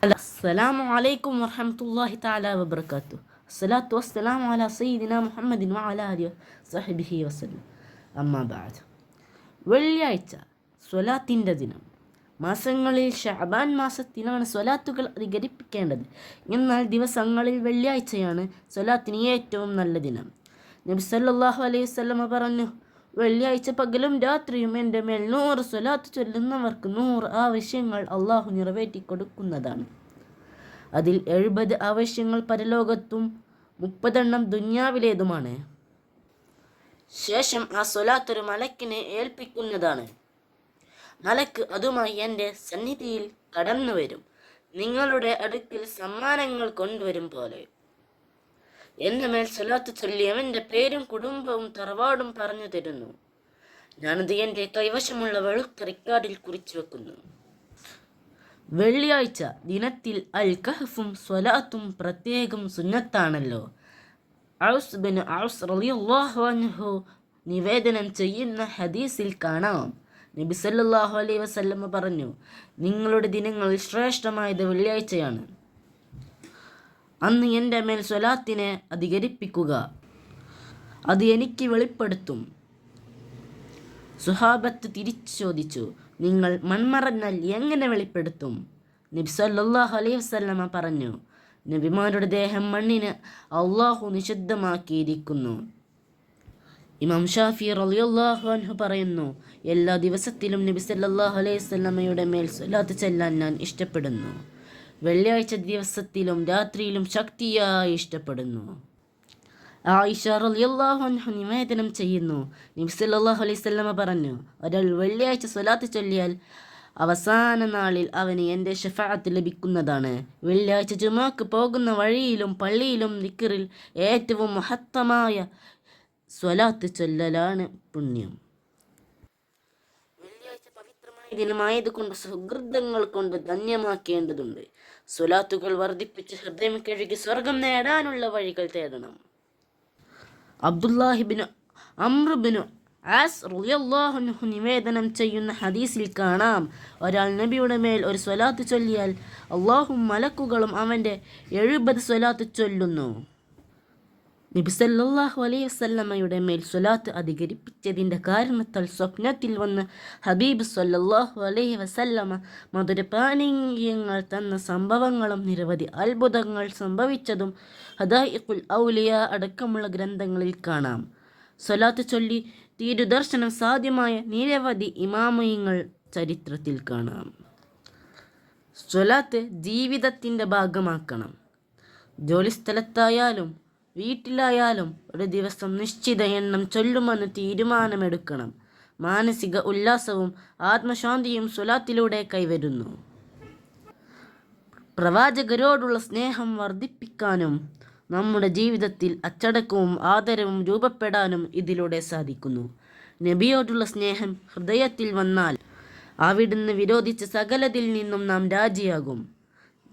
السلام عليكم ورحمة الله تعالى وبركاته الصلاة والسلام على سيدنا محمد وعلى آله وصحبه وسلم أما بعد വെള്ളിയാഴ്ച സ്വലാത്തിൻ്റെ ദിനം മാസങ്ങളിൽ ഷഅബാൻ മാസത്തിലാണ് സ്വലാത്തുകൾ അധികരിപ്പിക്കേണ്ടത് എന്നാൽ ദിവസങ്ങളിൽ വെള്ളിയാഴ്ചയാണ് സ്വലാത്തിന് ഏറ്റവും നല്ല ദിനം നബി സല്ലല്ലാഹു അലൈഹി വസല്ലമ പറഞ്ഞു വെള്ളിയാഴ്ച പകലും രാത്രിയും എന്റെ മേൽ നൂറ് സ്വലാത്ത് ചൊല്ലുന്നവർക്ക് നൂറ് ആവശ്യങ്ങൾ അള്ളാഹു നിറവേറ്റി കൊടുക്കുന്നതാണ് അതിൽ എഴുപത് ആവശ്യങ്ങൾ പരലോകത്തും മുപ്പതെണ്ണം ദുന്യാവിലേതുമാണ്. ശേഷം ആ സ്വലാത്ത് ഒരു മലക്കിനെ ഏൽപ്പിക്കുന്നതാണ്. മലക്ക് അതുമായി എന്റെ സന്നിധിയിൽ കടന്നു വരും നിങ്ങളുടെ അടുക്കിൽ സമ്മാനങ്ങൾ കൊണ്ടുവരും പോലെ. എന്റെ മേൽ സ്വലാത്ത് ചൊല്ലി അവന്റെ പേരും കുടുംബവും തറവാടും പറഞ്ഞു തരുന്നു. ഞാനത് എന്റെ കൈവശമുള്ള വെളുത്ത റിക്കാർഡിൽ കുറിച്ചു വെക്കുന്നു. വെള്ളിയാഴ്ച ദിനത്തിൽ അൽ കഹഫും സ്വലാത്തും പ്രത്യേകം സുന്നത്താണല്ലോ. ഔസ് നിവേദനം ചെയ്യുന്ന ഹദീസിൽ കാണാം. നബി സല്ലല്ലാഹു അലൈഹി വസല്ലമ പറഞ്ഞു നിങ്ങളുടെ ദിനങ്ങളിൽ ശ്രേഷ്ഠമായത് വെള്ളിയാഴ്ചയാണ്. അന്ന് എന്റെ മേൽ സ്വലാത്തിനെ അധികരിപ്പിക്കുക. അത് എനിക്ക് വെളിപ്പെടുത്തും. സുഹാബത്ത് തിരിച്ചു ചോദിച്ചു നിങ്ങൾ മൺമറഞ്ഞാൽ എങ്ങനെ വെളിപ്പെടുത്തും? നബി സല്ലല്ലാഹു അലൈഹി വസ്ലമ പറഞ്ഞു നബിമാരുടെ ദേഹം മണ്ണിന് അള്ളാഹു നിഷിദ്ധമാക്കിയിരിക്കുന്നു. ഇമാം ഷാഫി റളിയല്ലാഹു അൻഹു പറയുന്നു എല്ലാ ദിവസത്തിലും നബി സല്ലല്ലാഹു അലൈഹി വസല്ലമയുടെ മേൽ സ്വലാത്ത് ചെല്ലാൻ ഞാൻ ഇഷ്ടപ്പെടുന്നു. വെള്ളിയാഴ്ച ദിവസത്തിലും രാത്രിയിലും ശക്തിയായി ഇഷ്ടപ്പെടുന്നു. ആയിഷ നിവേദനം ചെയ്യുന്നു. നിബ്സല്ലാഹു അലൈഹി പറഞ്ഞു ഒരാൾ വെള്ളിയാഴ്ച സ്വലാത്ത് ചൊല്ലിയാൽ അവസാന നാളിൽ അവന് എന്റെ ഷഫാത്ത് ലഭിക്കുന്നതാണ്. വെള്ളിയാഴ്ച ജുമാക്ക് പോകുന്ന വഴിയിലും പള്ളിയിലും നിക്കറിൽ ഏറ്റവും മഹത്തമായ സ്വലാത്ത് ചൊല്ലലാണ് പുണ്യം. ദിനമായതുകൊണ്ട് സുഹൃതങ്ങൾ കൊണ്ട് ധന്യമാക്കേണ്ടതുണ്ട്. സ്വലാത്തുകൾ വർദ്ധിപ്പിച്ച് ഹൃദയം കഴുകി സ്വർഗം നേടാനുള്ള വഴികൾ തേടണം. അബ്ദുല്ലാഹിബിന് അമ്രുബിനു ആസ് റുയല്ലാഹുനഹു നിവേദനം ചെയ്യുന്ന ഹദീസിൽ കാണാം. ഒരാൾ നബിയുടെ മേൽ ഒരു സ്വലാത്ത് ചൊല്ലിയാൽ അള്ളാഹും മലക്കുകളും അവന്റെ എഴുപത് സ്വലാത്ത് ചൊല്ലുന്നു. നബി സല്ലല്ലാഹു അലൈഹി വസല്ലമയുടെ മേൽ സ്വലാത്ത് അധികരിപ്പിച്ചതിന്റെ കാരണത്താൽ സ്വപ്നത്തിൽ വന്ന് ഹബീബ് സല്ലാഹു അലൈഹി വസല്ലമ മധുരപാനീയങ്ങൾ തന്ന സംഭവങ്ങളും നിരവധി അത്ഭുതങ്ങൾ സംഭവിച്ചതും ഹദായിഖുൽ ഔലിയ അടക്കമുള്ള ഗ്രന്ഥങ്ങളിൽ കാണാം. സ്വലാത്ത് ചൊല്ലി തീരുദർശനം സാധ്യമായ നിരവധി ഇമാമയങ്ങൾ ചരിത്രത്തിൽ കാണാം. സ്വലാത്ത് ജീവിതത്തിന്റെ ഭാഗമാക്കണം. ജോലിസ്ഥലത്തായാലും വീട്ടിലായാലും ഒരു ദിവസം നിശ്ചിത എണ്ണം ചൊല്ലുമെന്ന് തീരുമാനമെടുക്കണം. മാനസിക ഉല്ലാസവും ആത്മശാന്തിയും സ്വലാത്തിലൂടെ കൈവരുന്നു. പ്രവാചകരോടുള്ള സ്നേഹം വർദ്ധിപ്പിക്കാനും നമ്മുടെ ജീവിതത്തിൽ അച്ചടക്കവും ആദരവും രൂപപ്പെടാനും ഇതിലൂടെ സാധിക്കുന്നു. നബിയോടുള്ള സ്നേഹം ഹൃദയത്തിൽ വന്നാൽ അവിടുന്ന് വിരോധിച്ച സകലതിൽ നിന്നും നാം രാജിയാകും.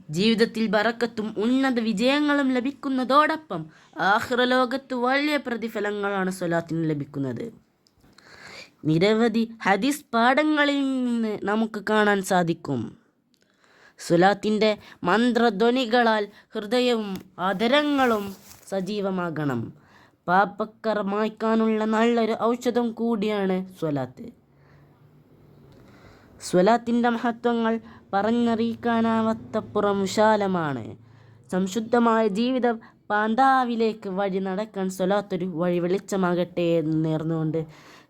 ജീവിതത്തിൽ ബറക്കത്തും ഉന്നത വിജയങ്ങളും ലഭിക്കുന്നതോടൊപ്പം ആഹ്റലോകത്ത് വലിയ പ്രതിഫലങ്ങളാണ് സ്വലാത്തിന് ലഭിക്കുന്നത്. നിരവധി ഹദീസ് പാഠങ്ങളിൽ നിന്ന് നമുക്ക് കാണാൻ സാധിക്കും. സുലാത്തിന്റെ മന്ത്രധ്വനികളാൽ ഹൃദയവും ആദരങ്ങളും സജീവമാകണം. പാപ്പക്കർ മായ്ക്കാനുള്ള നല്ലൊരു ഔഷധം കൂടിയാണ് സ്വലാത്ത്. സ്വലാത്തിന്റെ മഹത്വങ്ങൾ പറഞ്ഞറിയിക്കാനാവത്തപ്പുറം വിശാലമാണ്. സംശുദ്ധമായ ജീവിതം പാന്താവിലേക്ക് വഴി നടക്കാൻ സ്വലാത്തൊരു വഴി വെളിച്ചമാകട്ടെ എന്ന് നേർന്നുകൊണ്ട്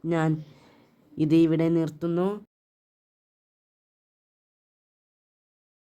ഞാൻ ഇത് ഇവിടെ നിർത്തുന്നു.